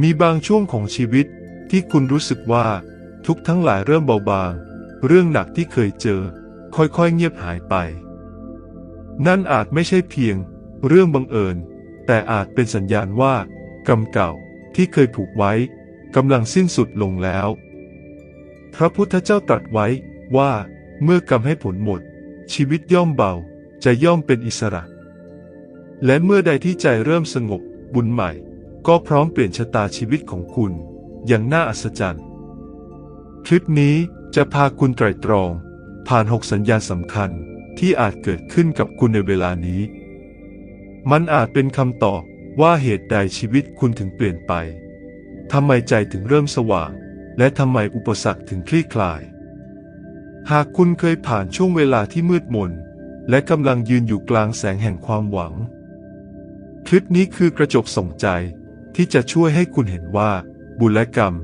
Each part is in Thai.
มีบางช่วงของชีวิตที่คุณรู้สึกว่าทุกทั้งหลายเริ่มเบาบาง เรื่องหนักที่เคยเจอ ค่อยๆเงียบหายไป นั่นอาจไม่ใช่เพียงเรื่องบังเอิญ แต่อาจเป็นสัญญาณว่ากรรมเก่าที่เคยผูกไว้กำลังสิ้นสุดลงแล้ว พระพุทธเจ้าตรัสไว้ว่าเมื่อกรรมให้ผลหมด ชีวิตย่อมเบาใจะย่อมเป็นอิสระ และเมื่อใดที่ใจเริ่มสงบบุญใหม่ ก็พร้อมเปลี่ยนชะตาชีวิตของคุณอย่างน่าอัศจรรย์ คลิปนี้จะพาคุณไตรตรอง ผ่านหกสัญญาณสำคัญที่อาจเกิดขึ้นกับคุณในเวลานี้ มันอาจเป็นคำตอบว่าเหตุใดชีวิตคุณถึงเปลี่ยนไปทำไมใจถึงเริ่มสว่าง และทำไมอุปสรรคถึงคลี่คลาย หากคุณเคยผ่านช่วงเวลาที่มืดมน และกำลังยืนอยู่กลางแสงแห่งความหวัง คลิปนี้คือกระจกส่องใจ ที่จะช่วยให้คุณเห็นว่า บุญและกรรม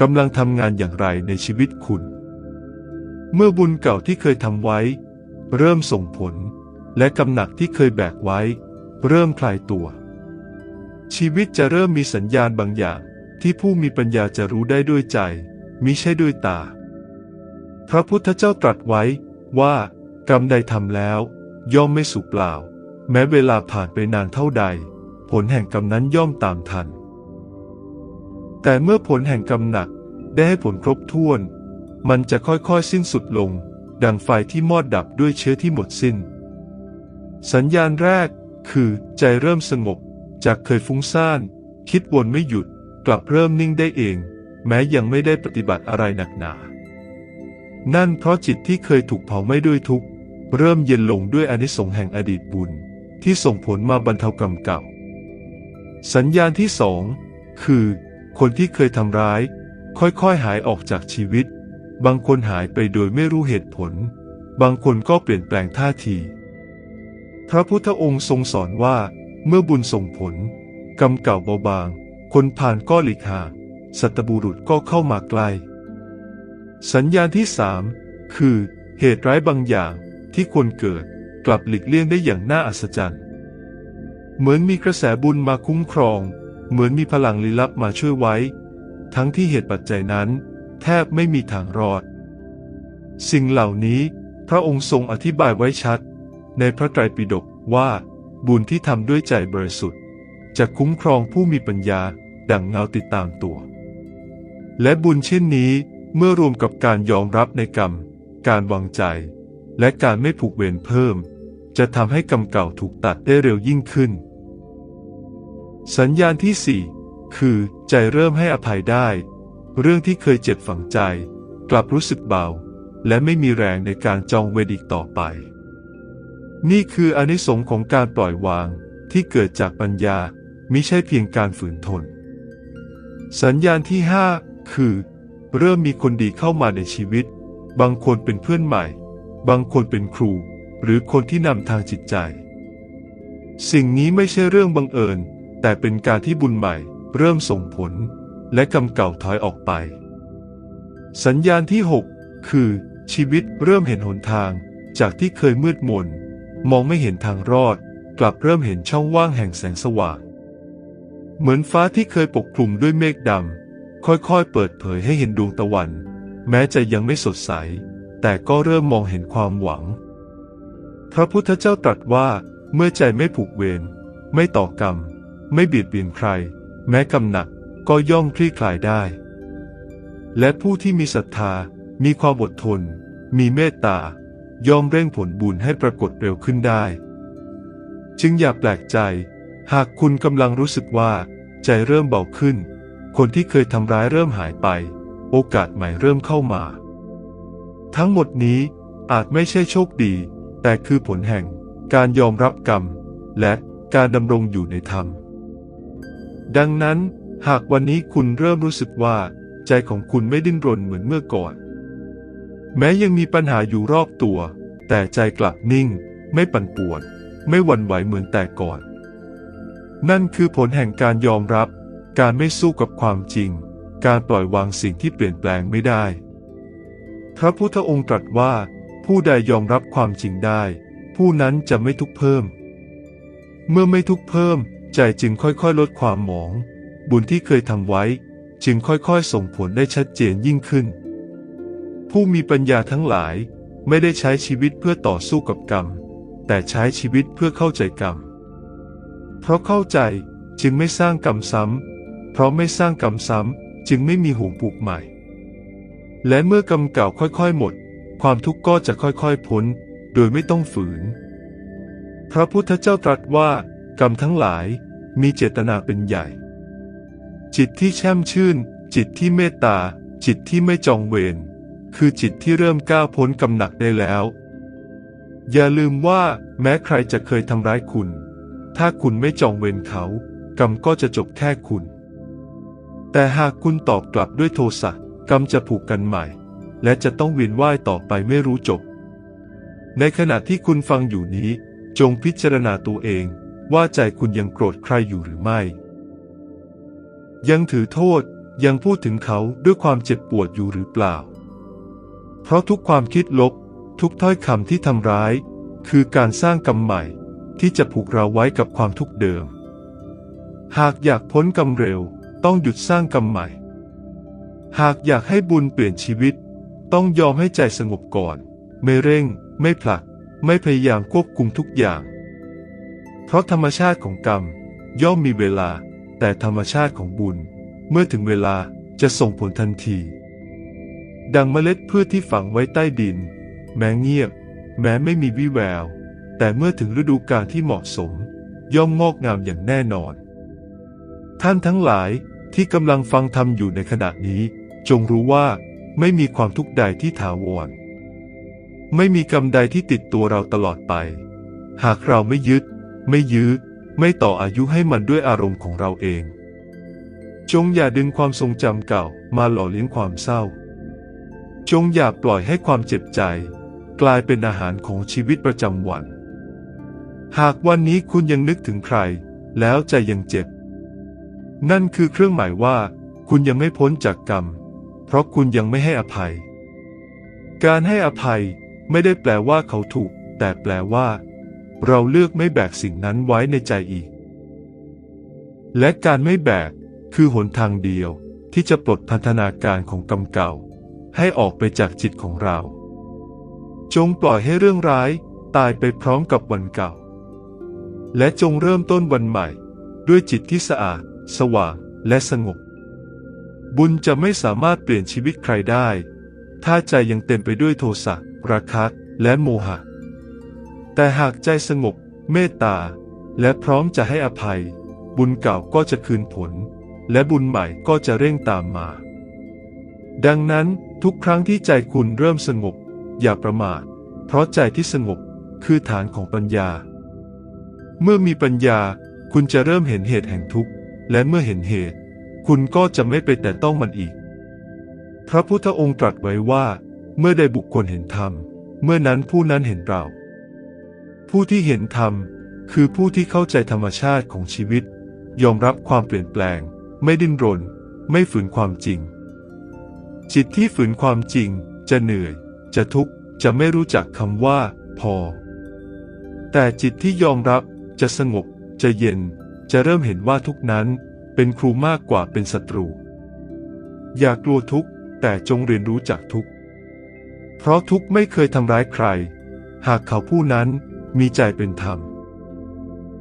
กำลังทำงานอย่างไรในชีวิตคุณ เมื่อบุญเก่าที่เคยทำไว้ เริ่มส่งผล และกำหนักที่เคยแบกไว้ เริ่มคลายตัว ชีวิตจะเริ่มมีสัญญาณบางอย่างที่ผู้มีปัญญาจะรู้ได้ด้วยใจมิใช่ด้วยตา พระพุทธเจ้าตรัสไว้ว่า กรรมใดทำแล้ว ย่อมไม่สูญเปล่า แม้เวลาผ่านไปนานเท่าใด ผลแห่งกรรมนั้นย่อมตามทัน แต่เมื่อผลแห่งกรรมหนักได้ให้ผลครบถ้วน มันจะค่อยๆสิ้นสุดลง ดังไฟที่มอดดับด้วยเชื้อที่หมดสิ้น สัญญาณแรกคือใจเริ่มสงบ จากเคยฟุ้งซ่าน คิดวนไม่หยุด กลับเริ่มนิ่งได้เอง แม้ยังไม่ได้ปฏิบัติอะไรหนักหนา นั่นเพราะจิตที่เคยถูกเผาไม้ด้วยทุกข์เริ่มเย็นลงด้วยอนิสงส์แห่งอดีตบุญ ที่ส่งผลมาบรรเทากรรมเก่า สัญญาณที่สองคือ คนที่เคยทำร้าย ค่อยๆหายออกจากชีวิต บางคนหายไปโดยไม่รู้เหตุผล บางคนก็เปลี่ยนแปลงท่าที พระพุทธองค์ทรงสอนว่า เมื่อบุญส่งผล กรรมเก่าเบาบาง คนผ่านก็หลีกห่างสัตบุรุษก็เข้ามาใกล้ สัญญาณที่สามคือ เหตุร้ายบางอย่างที่ควรเกิด กลับหลีกเลี่ยงได้อย่างน่าอัศจรรย์ เหมือนมีกระแสบุญมาคุ้มครอง เหมือนมีพลังลี้ลับมาช่วยไว้ ทั้งที่เหตุปัจจัยนั้น แทบไม่มีทางรอด สิ่งเหล่านี้พระองค์ทรงอธิบายไว้ชัด ในพระไตรปิฎกว่าบุญที่ทำด้วยใจบริสุทธิ์ จะคุ้มครองผู้มีปัญญาดังเงาติดตามตัว และบุญเช่นนี้เมื่อรวมกับการยอมรับในกรรม การวางใจ และการไม่ผูกเวรเพิ่ม จะทำให้กรรมเก่าถูกตัดได้เร็วยิ่งขึ้น สัญญาณที่สี่คือ ใจเริ่มให้อภัยได้ เรื่องที่เคยเจ็บฝังใจ กลับรู้สึกเบา และไม่มีแรงในการจองเวรอีกต่อไป นี่คืออนิสงส์ของการปล่อยวางที่เกิดจากปัญญามิใช่เพียงการฝืนทน สัญญาณที่ห้าคือ เริ่มมีคนดีเข้ามาในชีวิต บางคนเป็นเพื่อนใหม่ บางคนเป็นครู หรือคนที่นำทางจิตใจ สิ่งนี้ไม่ใช่เรื่องบังเอิญ แต่เป็นการที่บุญใหม่เริ่มส่งผล และกรรมเก่าถอยออกไป สัญญาณที่ 6 คือ ชีวิตเริ่มเห็นหนทาง จากที่เคยมืดมน มองไม่เห็นทางรอด กลับเริ่มเห็นช่องว่างแห่งแสงสว่าง เหมือนฟ้าที่เคยปกคลุมด้วยเมฆดำค่อยๆ เปิดเผยให้เห็นดวงตะวัน แม้จะยังไม่สดใส แต่ก็เริ่มมองเห็นความหวัง พระพุทธเจ้าตรัสว่าเมื่อใจไม่ผูกเวรไม่ต่อกรรม ไม่เบียดเบียนใคร แม้กำหนักก็ย่อมคลี่คลายได้ และผู้ที่มีศรัทธา มีความอดทน มีเมตตา ย่อมเร่งผลบุญให้ปรากฏเร็วขึ้นได้ จึงอย่าแปลกใจ หากคุณกำลังรู้สึกว่า ใจเริ่มเบาขึ้น คนที่เคยทำร้ายเริ่มหายไป โอกาสใหม่เริ่มเข้ามา ทั้งหมดนี้อาจไม่ใช่โชคดี แต่คือผลแห่งการยอมรับกรรม และการดำรงอยู่ในธรรม ดังนั้น หากวันนี้คุณเริ่มรู้สึกว่า ใจของคุณไม่ดิ้นรนเหมือนเมื่อก่อน แม้ยังมีปัญหาอยู่รอบตัว แต่ใจกลับนิ่ง ไม่ปั่นป่วน ไม่หวั่นไหวเหมือนแต่ก่อน นั่นคือผลแห่งการยอมรับ การไม่สู้กับความจริง การปล่อยวางสิ่งที่เปลี่ยนแปลงไม่ได้ พระพุทธองค์ตรัสว่า ผู้ใดยอมรับความจริงได้ ผู้นั้นจะไม่ทุกข์เพิ่ม เมื่อไม่ทุกข์เพิ่ม ใจจึงค่อยๆ ลดความหมอง บุญที่เคยทำไว้ จึงค่อยๆ ส่งผลได้ชัดเจนยิ่งขึ้น ผู้มีปัญญาทั้งหลายไม่ได้ใช้ชีวิตเพื่อต่อสู้กับกรรม แต่ใช้ชีวิตเพื่อเข้าใจกรรม เพราะเข้าใจจึงไม่สร้างกรรมซ้ำ เพราะไม่สร้างกรรมซ้ำ จึงไม่มีห่วงผูกใหม่ และเมื่อกรรมเก่าค่อยๆ หมด ความทุกข์ก็จะค่อยๆพ้น โดยไม่ต้องฝืน พระพุทธเจ้าตรัสว่า กรรมทั้งหลาย มีเจตนาเป็นใหญ่ จิตที่แช่มชื่น จิตที่เมตตา จิตที่ไม่จองเวร คือจิตที่เริ่มก้าวพ้นกำหนักได้แล้ว อย่าลืมว่าแม้ใครจะเคยทำร้ายคุณ ถ้าคุณไม่จองเวรเขา กรรมก็จะจบแค่คุณ แต่หากคุณตอบกลับด้วยโทสะกรรมจะผูกกันใหม่ และจะต้องเวียนว่ายต่อไปไม่รู้จบ ในขณะที่คุณฟังอยู่นี้ จงพิจารณาตัวเอง ว่าใจคุณยังโกรธใครอยู่หรือไม่ ยังถือโทษยังพูดถึงเขาด้วยความเจ็บปวดอยู่หรือเปล่า เพราะทุกความคิดลบ ทุกถ้อยคำที่ทำร้าย คือการสร้างกรรมใหม่ที่จะผูกเราไว้กับความทุกข์เดิม หากอยากพ้นกรรมเร็ว ต้องหยุดสร้างกรรมใหม่ หากอยากให้บุญเปลี่ยนชีวิต ต้องยอมให้ใจสงบก่อน ไม่เร่ง ไม่ผลัก ไม่พยายามควบคุมทุกอย่าง เพราะธรรมชาติของกรรม ย่อมมีเวลา แต่ธรรมชาติของบุญ เมื่อถึงเวลาจะส่งผลทันที ดังเมล็ดพืชที่ฝังไว้ใต้ดิน แม้เงียบ แม้ไม่มีวิแวว แต่เมื่อถึงฤดูกาลที่เหมาะสม ย่อมงอกงามอย่างแน่นอน ท่านทั้งหลายที่กำลังฟังธรรมอยู่ในขณะนี้ จงรู้ว่าไม่มีความทุกข์ใดที่ถาวร ไม่มีกรรมใดที่ติดตัวเราตลอดไป หากเราไม่ยึด ไม่ยื้อ ไม่ต่ออายุให้มันด้วยอารมณ์ของเราเอง จงอย่าดึงความทรงจำเก่ามาหล่อเลี้ยงความเศร้า จงอย่าปล่อยให้ความเจ็บใจ กลายเป็นอาหารของชีวิตประจำวัน หากวันนี้คุณยังนึกถึงใคร แล้วใจยังเจ็บ นั่นคือเครื่องหมายว่า คุณยังไม่พ้นจากกรรม เพราะคุณยังไม่ให้อภัย การให้อภัยไม่ได้แปลว่าเขาถูก แต่แปลว่า เราเลือกไม่แบกสิ่งนั้นไว้ในใจอีก และการไม่แบกคือหนทางเดียวที่จะปลดพันธนาการของกรรมเก่า ให้ออกไปจากจิตของเรา จงปล่อยให้เรื่องร้ายตายไปพร้อมกับวันเก่า และจงเริ่มต้นวันใหม่ ด้วยจิตที่สะอาด สว่างและสงบ บุญจะไม่สามารถเปลี่ยนชีวิตใครได้ ถ้าใจยังเต็มไปด้วยโทสะราคะและโมหะ แต่หากใจสงบ เมตตา และพร้อมจะให้อภัย บุญเก่าก็จะคืนผล และบุญใหม่ก็จะเร่งตามมา ดังนั้นทุกครั้งที่ใจคุณเริ่มสงบ อย่าประมาท เพราะใจที่สงบคือฐานของปัญญา เมื่อมีปัญญาคุณจะเริ่มเห็นเหตุแห่งทุกข์ และเมื่อเห็นเหตุ คุณก็จะไม่ไปแต่ต้องมันอีก พระพุทธองค์ตรัสไว้ว่า เมื่อใดบุคคลเห็นธรรม เมื่อนั้นผู้นั้นเห็นเรา ผู้ที่เห็นธรรม คือผู้ที่เข้าใจธรรมชาติของชีวิต ยอมรับความเปลี่ยนแปลง ไม่ดิ้นรน ไม่ฝืนความจริง จิตที่ฝืนความจริง จะเหนื่อย จะทุกข์ จะไม่รู้จักคำว่า พอ แต่จิตที่ยอมรับ จะสงบ จะเย็น จะเริ่มเห็นว่าทุกนั้นเป็นครูมากกว่าเป็นศัตรู อย่ากลัวทุกข์ แต่จงเรียนรู้จากทุกข์ เพราะทุกข์ไม่เคยทำร้ายใคร หากเขาผู้นั้น มีใจเป็นธรรม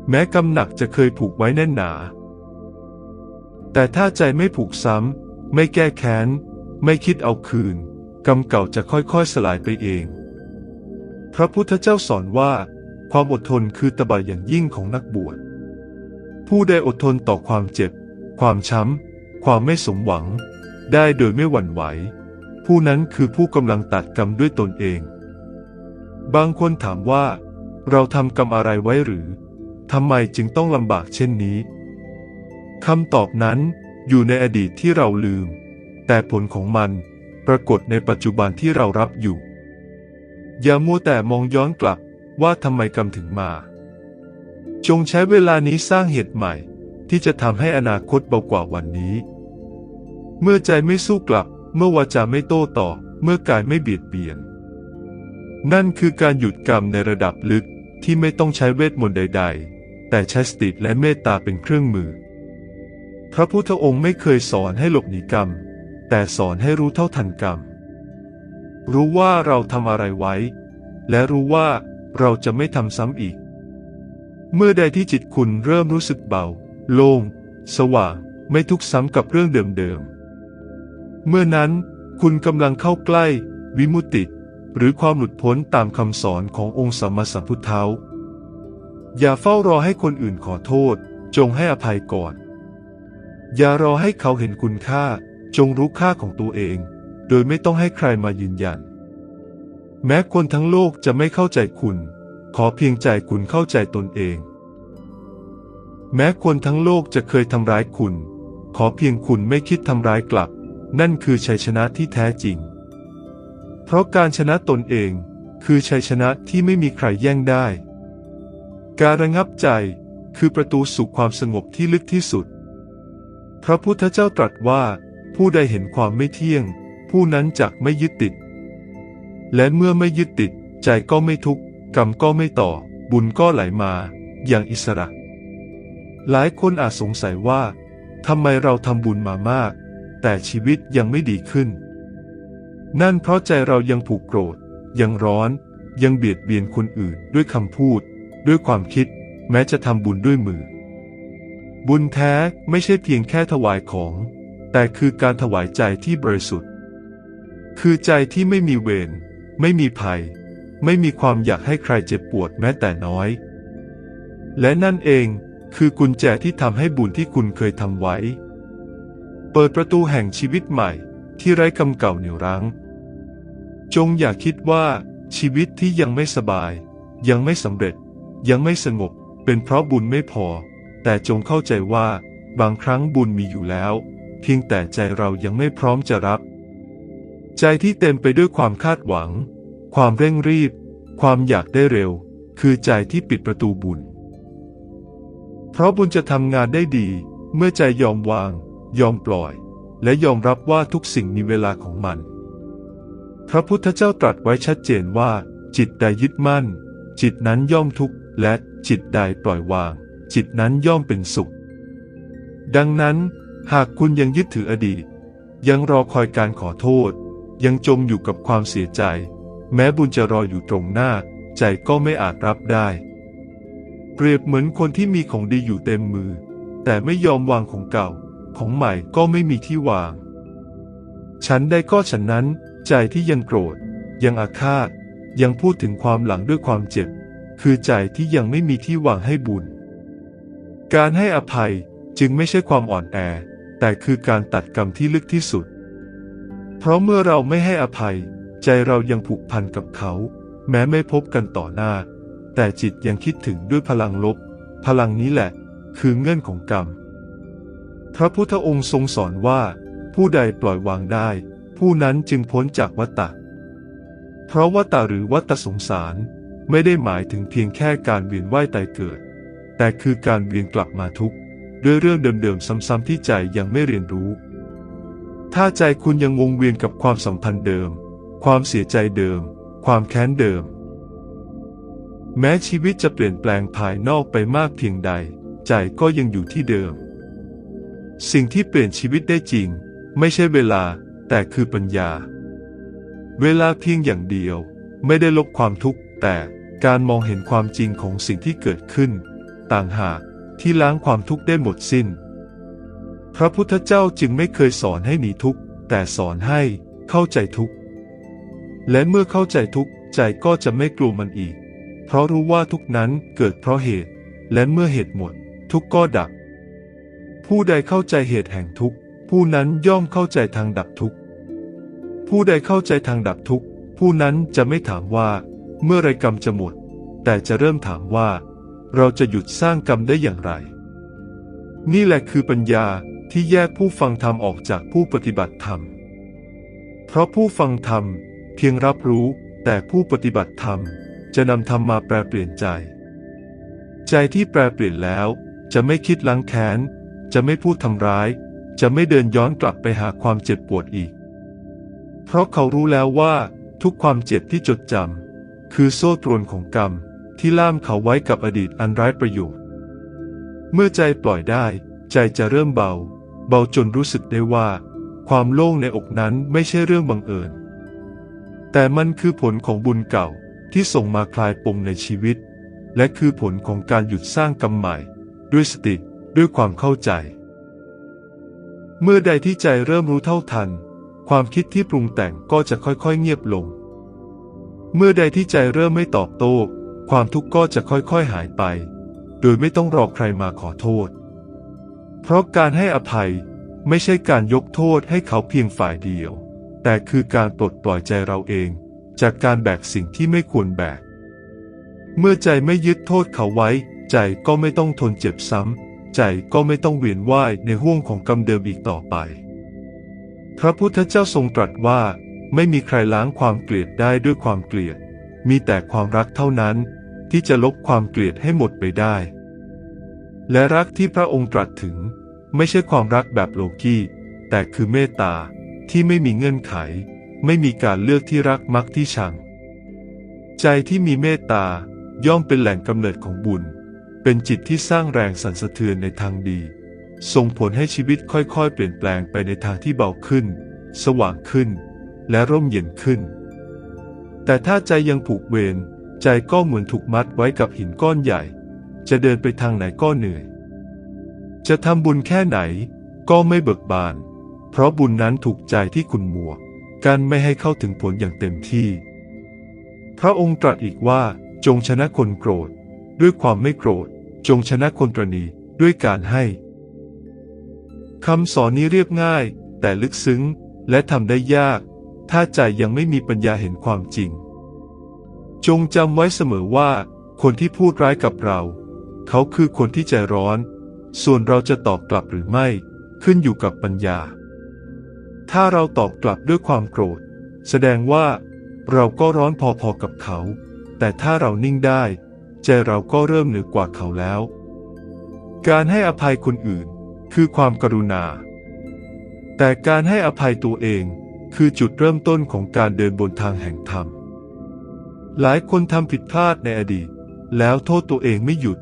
แม้กำหนักจะเคยผูกไว้แน่นหนา แต่ถ้าใจไม่ผูกซ้ำ ไม่แก้แค้น ไม่คิดเอาคืน กรรมเก่าจะค่อยๆสลายไปเอง พระพุทธเจ้าสอนว่า ความอดทนคือตบะอย่างยิ่งของนักบวช ผู้ได้อดทนต่อความเจ็บ ความช้ำ ความไม่สมหวัง ได้โดยไม่หวั่นไหว ผู้นั้นคือผู้กำลังตัดกรรมด้วยตนเอง บางคนถามว่า เราทำกรรมอะไรไว้หรือทำไมจึงต้องลำบากเช่นนี้คำตอบนั้นอยู่ในอดีตที่เราลืม แต่ผลของมันปรากฏในปัจจุบันที่เรารับอยู่ อย่ามัวแต่มองย้อนกลับว่าทำไมกรรมถึงมา จงใช้เวลานี้สร้างเหตุใหม่ที่จะทำให้อนาคตเบากว่าวันนี้ เมื่อใจไม่สู้กลับ เมื่อวาจาไม่โต้ตอบเมื่อกายไม่เบียดเบียน นั่นคือการหยุดกรรมในระดับลึก ที่ไม่ต้องใช้เวทมนต์ใด ๆ แต่ใช้สติและเมตตาเป็นเครื่องมือ พระพุทธองค์ไม่เคยสอนให้หลบหนีกรรม แต่สอนให้รู้เท่าทันกรรม รู้ว่าเราทำอะไรไว้ และรู้ว่าเราจะไม่ทำซ้ำอีก เมื่อใดที่จิตคุณเริ่มรู้สึกเบา โล่ง สว่าง ไม่ทุกข์ซ้ำกับเรื่องเดิมๆ เมื่อนั้นคุณกำลังเข้าใกล้ วิมุตติ หรือความหลุดพ้นตามคำสอนขององค์สัมมาสัมพุทธเท้าอย่าเฝ้ารอให้คนอื่นขอโทษ จงให้อภัยก่อน อย่ารอให้เขาเห็นคุณค่า จงรู้ค่าของตัวเอง โดยไม่ต้องให้ใครมายืนยัน แม้คนทั้งโลกจะไม่เข้าใจคุณ ขอเพียงใจคุณเข้าใจตนเอง แม้คนทั้งโลกจะเคยทำร้ายคุณ ขอเพียงคุณไม่คิดทำร้ายกลับ นั่นคือชัยชนะที่แท้จริง เพราะการชนะตนเอง คือชัยชนะที่ไม่มีใครแย่งได้ การระงับใจคือประตูสู่ความสงบที่ลึกที่สุด พระพุทธเจ้าตรัสว่า ผู้ใดเห็นความไม่เที่ยง ผู้นั้นจักไม่ยึดติด และเมื่อไม่ยึดติด ใจก็ไม่ทุกข์กรรมก็ไม่ต่อ บุญก็ไหลมา อย่างอิสระ หลายคนอาจสงสัยว่าทำไมเราทำบุญมามาก แต่ชีวิตยังไม่ดีขึ้น นั่นเพราะใจเรายังผูกโกรธ ยังร้อน ยังเบียดเบียนคนอื่นด้วยคำพูด ด้วยความคิด แม้จะทำบุญด้วยมือ บุญแท้ไม่ใช่เพียงแค่ถวายของ แต่คือการถวายใจที่บริสุทธิ์ คือใจที่ไม่มีเวรไม่มีภัย ไม่มีความอยากให้ใครเจ็บปวดแม้แต่น้อย และนั่นเองคือกุญแจที่ทำให้บุญที่คุณเคยทำไว้ เปิดประตูแห่งชีวิตใหม่ที่ไร้กรรมเก่าเหนี่ยวรั้ง จงอย่าคิดว่าชีวิตที่ยังไม่สบาย ยังไม่สำเร็จ ยังไม่สงบ เป็นเพราะบุญไม่พอ แต่จงเข้าใจว่า บางครั้งบุญมีอยู่แล้ว เพียงแต่ใจเรายังไม่พร้อมจะรับ ใจที่เต็มไปด้วยความคาดหวัง ความเร่งรีบ ความอยากได้เร็ว คือใจที่ปิดประตูบุญ เพราะบุญจะทำงานได้ดี เมื่อใจยอมวาง ยอมปล่อย และยอมรับว่าทุกสิ่งมีเวลาของมัน พระพุทธเจ้าตรัสไว้ชัดเจนว่า จิตใดยึดมั่น จิตนั้นย่อมทุกข์และจิตใดปล่อยวาง จิตนั้นย่อมเป็นสุข ดังนั้น หากคุณยังยึดถืออดีต ยังรอคอยการขอโทษ ยังจมอยู่กับความเสียใจ แม้บุญจะรออยู่ตรงหน้า ใจก็ไม่อาจรับได้ เปรียบเหมือนคนที่มีของดีอยู่เต็มมือ แต่ไม่ยอมวางของเก่า ของใหม่ก็ไม่มีที่วาง ฉันใดก็ฉันนั้น ใจที่ยังโกรธ ยังอาฆาต ยังพูดถึงความหลังด้วยความเจ็บ คือใจที่ยังไม่มีที่วางให้บุญ การให้อภัยจึงไม่ใช่ความอ่อนแอ แต่คือการตัดกรรมที่ลึกที่สุด เพราะเมื่อเราไม่ให้อภัย ใจเรายังผูกพันกับเขา แม้ไม่พบกันต่อหน้า แต่จิตยังคิดถึงด้วยพลังลบ พลังนี้แหละ คือเงื่อนของกรรม พระพุทธองค์ทรงสอนว่า ผู้ใดปล่อยวางได้ ผู้นั้นจึงพ้นจากวัฏฏะเพราะวัฏฏะหรือวัฏฏะสงสารไม่ได้หมายถึงเพียงแค่การเวียนว่ายตายเกิด แต่คือการเวียนกลับมาทุกข์ด้วยเรื่องเดิมๆซ้ำๆที่ใจยังไม่เรียนรู้ ถ้าใจคุณยังวงเวียนกับความสัมพันธ์เดิม ความเสียใจเดิม ความแค้นเดิม แม้ชีวิตจะเปลี่ยนแปลงภายนอกไปมากเพียงใด ใจก็ยังอยู่ที่เดิม สิ่งที่เปลี่ยนชีวิตได้จริง ไม่ใช่เวลา แต่คือปัญญา เวลาเพียงอย่างเดียว ไม่ได้ลบความทุกข์ แต่การมองเห็นความจริงของสิ่งที่เกิดขึ้น ต่างหากที่ล้างความทุกข์ได้หมดสิ้น พระพุทธเจ้าจึงไม่เคยสอนให้หนีทุกข์ แต่สอนให้เข้าใจทุกข์ และเมื่อเข้าใจทุกข์ ใจก็จะไม่กลัวมันอีก เพราะรู้ว่าทุกนั้นเกิดเพราะเหตุ และเมื่อเหตุหมด ทุกข์ก็ดับ ผู้ใดเข้าใจเหตุแห่งทุกข์ ผู้นั้นย่อมเข้าใจทางดับทุกข์ ผู้ใดเข้าใจทางดับทุกข์ ผู้นั้นจะไม่ถามว่า เมื่อไรกรรมจะหมด แต่จะเริ่มถามว่า เราจะหยุดสร้างกรรมได้อย่างไร นี่แหละคือปัญญาที่แยกผู้ฟังธรรมออกจากผู้ปฏิบัติธรรม เพราะผู้ฟังธรรมเพียงรับรู้แต่ผู้ปฏิบัติธรรมจะนำธรรมมาแปลเปลี่ยนใจ ใจที่แปลเปลี่ยนแล้ว จะไม่คิดล้างแค้น จะไม่พูดทำร้าย จะไม่เดินย้อนกลับไปหาความเจ็บปวดอีก เพราะเขารู้แล้วว่าทุกความเจ็บที่จดจำคือโซ่ตรวนของกรรมที่ล่ามเขาไว้กับอดีตอันร้ายประโยชน์ เมื่อใจปล่อยได้ ใจจะเริ่มเบา เบาจนรู้สึกได้ว่า ความโล่งในอกนั้นไม่ใช่เรื่องบังเอิญ แต่มันคือผลของบุญเก่าที่ส่งมาคลายปมในชีวิต และคือผลของการหยุดสร้างกรรมใหม่ ด้วยสติด้วยความเข้าใจ เมื่อใดที่ใจเริ่มรู้เท่าทัน ความคิดที่ปรุงแต่งก็จะค่อยๆเงียบลง เมื่อใดที่ใจเริ่มไม่ตอบโต้ ความทุกข์ก็จะค่อยๆหายไป โดยไม่ต้องรอใครมาขอโทษ เพราะการให้อภัยไม่ใช่การยกโทษให้เขาเพียงฝ่ายเดียว แต่คือการปลดปล่อยใจเราเอง จากการแบกสิ่งที่ไม่ควรแบก เมื่อใจไม่ยึดโทษเขาไว้ ใจก็ไม่ต้องทนเจ็บซ้ำ ใจก็ไม่ต้องเวียนว่ายในห่วงของกรรมเดิมอีกต่อไป พระพุทธเจ้าทรงตรัสว่า ไม่มีใครล้างความเกลียดได้ด้วยความเกลียด มีแต่ความรักเท่านั้นที่จะลบความเกลียดให้หมดไปได้ และรักที่พระองค์ตรัสถึง ไม่ใช่ความรักแบบโลกีแต่คือเมตตาที่ไม่มีเงื่อนไข ไม่มีการเลือกที่รักมักที่ชัง ใจที่มีเมตตาย่อมเป็นแหล่งกำเนิดของบุญ เป็นจิตที่สร้างแรงสั่นสะเทือนในทางดี ส่งผลให้ชีวิตค่อยๆ เปลี่ยนแปลงไปในทางที่เบาขึ้น สว่างขึ้น และร่มเย็นขึ้น แต่ถ้าใจยังผูกเวรใจก็เหมือนถูกมัดไว้กับหินก้อนใหญ่ จะเดินไปทางไหนก็เหนื่อย จะทำบุญแค่ไหนก็ไม่เบิกบาน เพราะบุญนั้นถูกใจที่คุณมัวกันไม่ให้เข้าถึงผลอย่างเต็มที่ พระองค์ตรัสอีกว่าจงชนะคนโกรธ ด้วยความไม่โกรธ จงชนะคนตรณีด้วยการให้คำสอนนี้เรียบง่าย แต่ลึกซึ้งและทำได้ยาก ถ้าใจยังไม่มีปัญญาเห็นความจริง จงจำไว้เสมอว่า คนที่พูดร้ายกับเรา เขาคือคนที่ใจร้อน ส่วนเราจะตอบกลับหรือไม่ ขึ้นอยู่กับปัญญา ถ้าเราตอบกลับด้วยความโกรธ แสดงว่า เราก็ร้อนพอๆกับเขา แต่ถ้าเรานิ่งได้ ใจเราก็เริ่มเหนือกว่าเขาแล้ว การให้อภัยคนอื่น คือความกรุณา แต่การให้อภัยตัวเองคือจุดเริ่มต้นของการเดินบนทางแห่งธรรม หลายคนทำผิดพลาดในอดีต แล้วโทษตัวเองไม่หยุด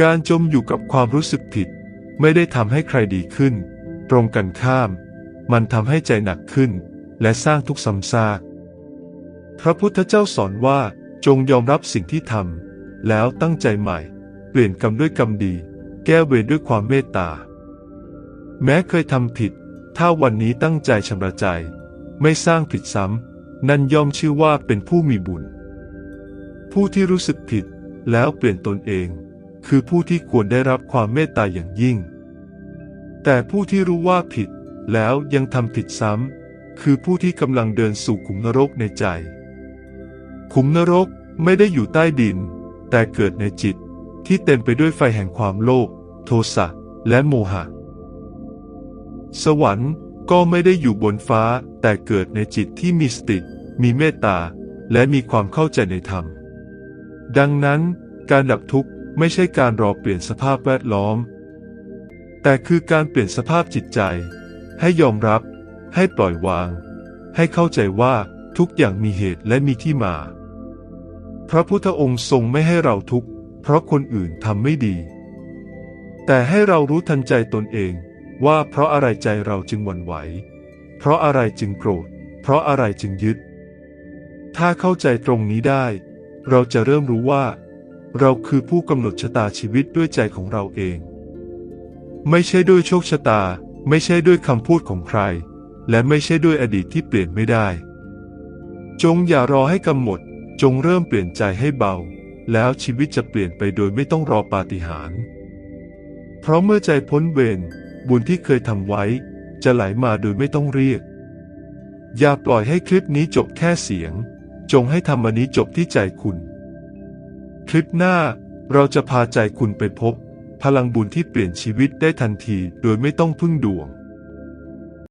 การจมอยู่กับความรู้สึกผิด ไม่ได้ทำให้ใครดีขึ้น ตรงกันข้าม มันทำให้ใจหนักขึ้น และสร้างทุกข์ซ้ำซาก พระพุทธเจ้าสอนว่า จงยอมรับสิ่งที่ทำแล้วตั้งใจใหม่ เปลี่ยนกรรมด้วยกรรมดี แก้เวรด้วยความเมตตา แม้เคยทำผิด ถ้าวันนี้ตั้งใจชำระใจ ไม่สร้างผิดซ้ำนั่นย่อมชื่อว่าเป็นผู้มีบุญ ผู้ที่รู้สึกผิดแล้วเปลี่ยนตนเอง คือผู้ที่ควรได้รับความเมตตาอย่างยิ่ง แต่ผู้ที่รู้ว่าผิดแล้วยังทำผิดซ้ำคือผู้ที่กำลังเดินสู่ขุมนรกในใจ ขุมนรกไม่ได้อยู่ใต้ดิน แต่เกิดในจิตที่เต็มไปด้วยไฟแห่งความโลภโทสะและโมหะ สวรรค์ก็ไม่ได้อยู่บนฟ้าแต่เกิดในจิตที่มีสติ มีเมตตา และมีความเข้าใจในธรรม ดังนั้นการดับทุกข์ไม่ใช่การรอเปลี่ยนสภาพแวดล้อม แต่คือการเปลี่ยนสภาพจิตใจ ให้ยอมรับ ให้ปล่อยวาง ให้เข้าใจว่าทุกอย่างมีเหตุและมีที่มา พระพุทธองค์ทรงไม่ให้เราทุกข์เพราะคนอื่นทำไม่ดี แต่ให้เรารู้ทันใจตนเองว่าเพราะอะไรใจเราจึงหวั่นไหว เพราะอะไรจึงโกรธ เพราะอะไรจึงยึด ถ้าเข้าใจตรงนี้ได้ เราจะเริ่มรู้ว่า เราคือผู้กำหนดชะตาชีวิตด้วยใจของเราเอง ไม่ใช่ด้วยโชคชะตา ไม่ใช่ด้วยคำพูดของใคร และไม่ใช่ด้วยอดีตที่เปลี่ยนไม่ได้ จงอย่ารอให้กำหนด จงเริ่มเปลี่ยนใจให้เบา แล้วชีวิตจะเปลี่ยนไปโดยไม่ต้องรอปาฏิหาริย์เพราะเมื่อใจพ้นเวรบุญที่เคยทำไว้ จะไหลมาโดยไม่ต้องเรียก อย่าปล่อยให้คลิปนี้จบแค่เสียง จงให้ธรรมนี้จบที่ใจคุณ คลิปหน้าเราจะพาใจคุณไปพบ พลังบุญที่เปลี่ยนชีวิตได้ทันทีโดยไม่ต้องพึ่งดวง